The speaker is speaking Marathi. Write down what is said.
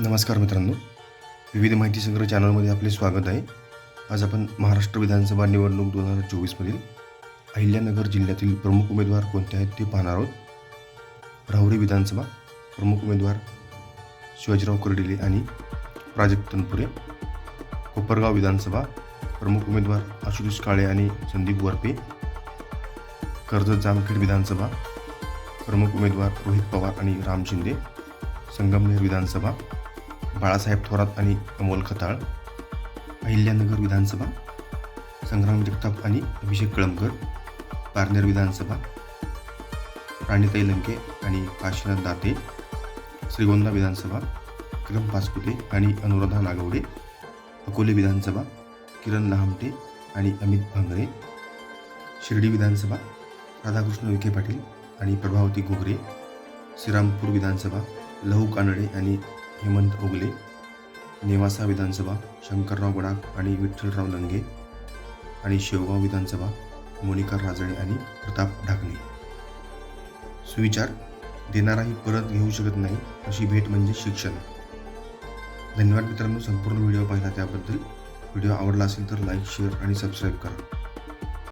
नमस्कार मित्रांनो. विविध माहिती संग्रह चॅनलमध्ये आपले स्वागत आहे. आज आपण महाराष्ट्र विधानसभा निवडणूक दोन हजार चोवीसमधील अहिल्यानगर जिल्ह्यातील प्रमुख उमेदवार कोणते आहेत ते पाहणार आहोत. राहुरी विधानसभा प्रमुख उमेदवार शिवाजीराव कर्डिले आणि प्राजक्त तनपुरे. कोपरगाव विधानसभा प्रमुख उमेदवार आशुतोष काळे आणि संदीप वरपे. कर्जत जामखेड विधानसभा प्रमुख उमेदवार रोहित पवार आणि राम शिंदे. संगमनेर विधानसभा बाळासाहेब थोरात आणि अमोल खताळ अहिल्यानगर विधानसभा संग्राम जगताप आणि अभिषेक कळमकर पारनेर विधानसभा राणीताई लंके आणि काशीनाथ दाते श्रीगोंदा विधानसभा किरण पाचपुते आणि अनुराधा नागवडे अकोले विधानसभा किरण लहामटे आणि अमित भांगरे शिर्डी विधानसभा राधाकृष्ण विखे पाटील आणि प्रभावती घोगरे श्रीरामपूर विधानसभा लहू कानडे आणि हेमंत ओगले नेवासा विधानसभा शंकरराव गडाख आणि विठ्ठलराव लंगे आणि शेवगाव विधानसभा मोनिका राजळे आणि प्रताप ढाकणे. सुविचार देणाराही परत घेऊ शकत नाही अशी भेट म्हणजे शिक्षण. धन्यवाद मित्रांनो संपूर्ण व्हिडिओ पाहिला त्याबद्दल. व्हिडिओ आवडला असेल तर लाईक शेअर आणि सबस्क्राईब करा.